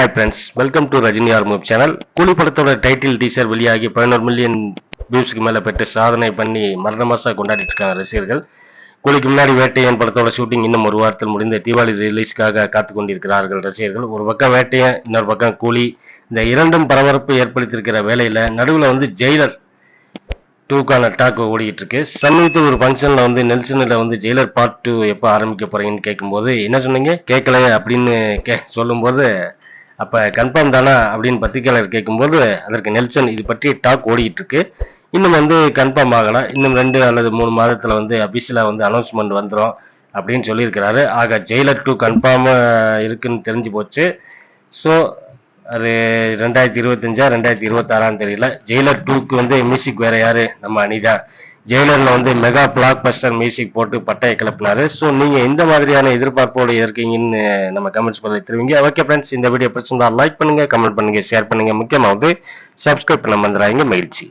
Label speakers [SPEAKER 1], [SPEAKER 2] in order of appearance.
[SPEAKER 1] Hi friends welcome to Rajini ஆர்மூவ் channel Coolie படத்தோட title teaser வெளியாகி பதினோரு மில்லியன் வியூஸ்க்கு மேலே பெற்று சாதனை பண்ணி மரண மாசம் கொண்டாடிட்டு இருக்காங்க ரசிகர்கள். கூலிக்கு முன்னாடி வேட்டையன் படத்தோட ஷூட்டிங் இன்னும் ஒரு வாரத்தில் முடிந்து தீபாவளி ரிலீஸ்க்காக காத்து கொண்டிருக்கிறார்கள் ரசிகர்கள். ஒரு பக்கம் வேட்டையன் இன்னொரு பக்கம் கூலி. இந்த இரண்டும் பரபரப்பு ஏற்படுத்தியிருக்கிற வேலையில் நடுவில் வந்து ஜெயிலர் டூக்கான டாக் ஓடிக்கிட்டு இருக்கு. சமீபத்தில் ஒரு ஃபங்க்ஷனில் வந்து நெல்சனில் வந்து ஜெயிலர் பார்ட் டூ எப்போ ஆரம்பிக்க போகிறீங்கன்னு கேட்கும்போது என்ன சொன்னீங்க? கேட்கல அப்படின்னு கே சொல்லும்போது அப்போ கன்ஃபார்ம் தானா அப்படின்னு பத்திரிகையாளர் கேட்கும்போது அதற்கு நெல்சன் இது பற்றி டாக் ஓடிக்கிட்டு இருக்கு இன்னும் வந்து கன்ஃபார்ம் ஆகலாம். இன்னும் ரெண்டு அல்லது மூணு மாதத்தில் வந்து அபிஷியலாக வந்து அனௌன்ஸ்மெண்ட் வந்துடும் அப்படின்னு சொல்லியிருக்கிறாரு. ஆக ஜெயிலர் டூ கன்ஃபார்மாக இருக்குன்னு தெரிஞ்சு போச்சு. ஸோ அது ரெண்டாயிரத்தி இருபத்தஞ்சா ரெண்டாயிரத்தி இருபத்தாறான்னு தெரியல. ஜெயிலர் டூக்கு வந்து மியூசிக் வேற யாரு? நம்ம அனிதா. ஜெயிலரில் வந்து மெகா பிளாக் பஸ்டர் மியூசிக் போட்டு பட்டையை கிளப்பினாரு. ஸோ நீங்க இந்த மாதிரியான எதிர்பார்ப்போடு இருக்கீங்கன்னு நம்ம கமெண்ட்ஸ் பண்ணி தெரிவிங்க. ஓகே ஃப்ரெண்ட்ஸ் இந்த வீடியோ பிடிச்சிருந்தா லைக் பண்ணுங்க கமெண்ட் பண்ணுங்க ஷேர் பண்ணுங்க. முக்கியமாக வந்து சப்ஸ்கிரைப் பண்ண மறந்துடாதீங்க. மகிழ்ச்சி.